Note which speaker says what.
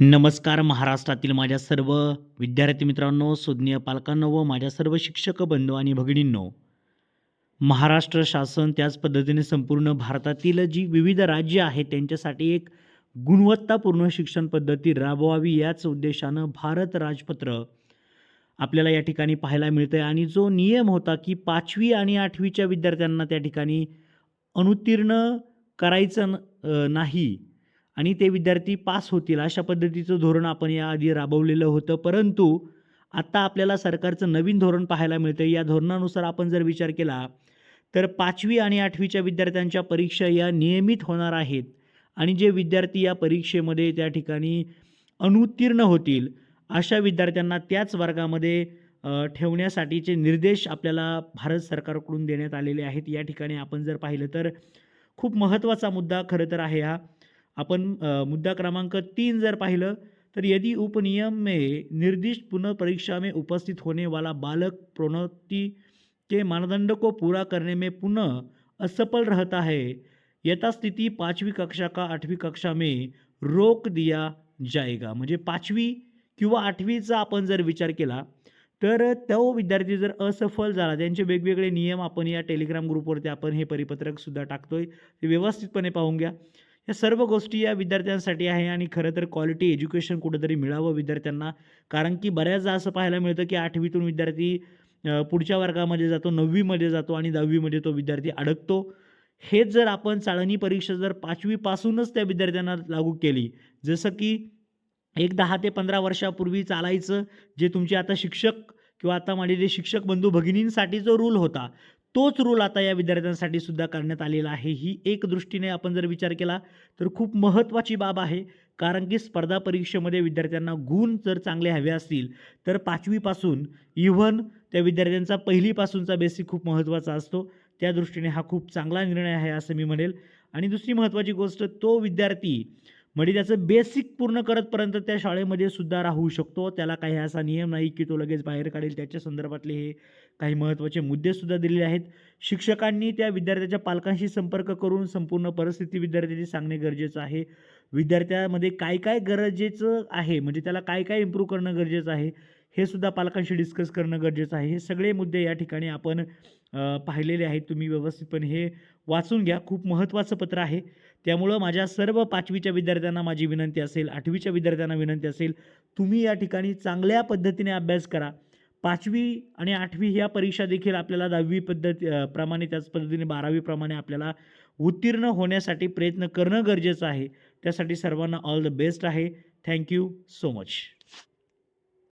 Speaker 1: नमस्कार महाराष्ट्रातील माझ्या सर्व विद्यार्थी मित्रांनो सुज्ञ पालकांनो व माझ्या सर्व शिक्षक बंधू आणि भगिनींनो महाराष्ट्र शासन त्याच पद्धतीने संपूर्ण भारतातील जी विविध राज्य आहेत त्यांच्यासाठी एक गुणवत्तापूर्ण शिक्षण पद्धती राबवावी याच उद्देशानं भारत राजपत्र आपल्याला या ठिकाणी पाहायला मिळतं आहे आणि जो नियम होता की पाचवी आणि आठवीच्या विद्यार्थ्यांना त्या ठिकाणी अनुत्तीर्ण करायचं न- नाही आणि ते विद्यार्थी पास होतील अशा पद्धतीचं धोरण आपण याआधी राबवलेलं होतं. परंतु आत्ता आपल्याला सरकारचं नवीन धोरण पाहायला मिळतं या धोरणानुसार आपण जर विचार केला तर पाचवी आणि आठवीच्या विद्यार्थ्यांच्या परीक्षा या नियमित होणार आहेत. आणि जे विद्यार्थी या परीक्षेमध्ये त्या ठिकाणी अनुत्तीर्ण होतील अशा विद्यार्थ्यांना त्याच वर्गामध्ये ठेवण्यासाठीचे निर्देश आपल्याला भारत सरकारकडून देण्यात आलेले आहेत. या ठिकाणी आपण जर पाहिलं तर खूप महत्त्वाचा मुद्दा खरं तर आहे हा. आपण मुद्दा क्रमांक तीन जर पाहिलं तर यदि उपनियम में निर्दिष्ट पुनः परीक्षा में उपस्थित होने वाला बालक प्रोन्नति के मानदंड को पूरा करने में पुनः असफल रहता है यथास्थिति पाचवी कक्षा का आठवी कक्षा में रोक दिया जाएगा। म्हणजे पाचवी किंवा आठवीचा आपण जर विचार केला तर तो विद्यार्थी जर असफल झाला त्यांचे वेगवेगळे नियम आपण या टेलिग्राम ग्रुपवरती आपण हे परिपत्रकसुद्धा टाकतोय ते व्यवस्थितपणे पाहून घ्या. या सर्व गोष्टी या विद्यार्थ्यांसाठी आहे आणि खरं तर क्वालिटी एज्युकेशन कुठंतरी मिळावं विद्यार्थ्यांना. कारण की बऱ्याचदा असं पाहायला मिळतं की आठवीतून विद्यार्थी पुढच्या वर्गामध्ये जातो नववीमध्ये जातो आणि दहावीमध्ये तो विद्यार्थी अडकतो. हेच जर आपण चाळणी परीक्षा जर पाचवीपासूनच त्या विद्यार्थ्यांना लागू केली जसं की एक दहा ते पंधरा वर्षापूर्वी चालायचं जे तुमचे आता शिक्षक किंवा आता माझे जे शिक्षक बंधू भगिनींसाठी जो रूल होता तोच रूल आता या विद्यार्थ्यांसाठी सुद्धा करण्यात आलेला आहे. ही एक दृष्टीने आपण जर विचार केला तर खूप महत्त्वाची बाब आहे. कारण की स्पर्धा परीक्षेमध्ये विद्यार्थ्यांना गुण जर चांगले हवे असतील तर पाचवीपासून इव्हन त्या विद्यार्थ्यांचा पहिलीपासूनचा बेसिक खूप महत्त्वाचा असतो. त्या दृष्टीने हा खूप चांगला निर्णय आहे असं मी म्हणेल. आणि दुसरी महत्त्वाची गोष्ट तो विद्यार्थी म्हणजे त्याचं बेसिक पूर्ण करतपर्यंत त्या शाळेमध्ये सुद्धा राहू शकतो. त्याला काही असा नियम नाही की तो लगेच बाहेर काढेल. त्याच्या संदर्भातले हे काही महत्त्वाचे मुद्देसुद्धा दिलेले आहेत. शिक्षकांनी त्या विद्यार्थ्याच्या पालकांशी संपर्क करून संपूर्ण परिस्थिती विद्यार्थ्याची सांगणे गरजेचं आहे. विद्यार्थ्यामध्ये काय काय गरजेचं आहे? म्हणजे त्याला काय काय इम्प्रूव्ह करणं गरजेचं आहे? हे सुद्धा पालकांशी डिस्कस करणं गरजेचं आहे. हे सगळे मुद्दे या ठिकाणी आपण पाहिलेले आहेत. तुम्ही व्यवस्थितपणे हे वाचून घ्या. खूप महत्त्वाचं पत्र आहे. त्यामुळं माझ्या सर्व पाचवीच्या विद्यार्थ्यांना माझी विनंती असेल आठवीच्या विद्यार्थ्यांना विनंती असेल तुम्ही या ठिकाणी चांगल्या पद्धतीने अभ्यास करा. पाचवी आणि आठवी ह्या परीक्षा देखील आपल्याला दहावी पद्धती प्रमाणे त्याच पद्धतीने बारावीप्रमाणे आपल्याला उत्तीर्ण होण्यासाठी प्रयत्न करणं गरजेचं आहे. त्यासाठी सर्वांना ऑल द बेस्ट आहे. Thank you so much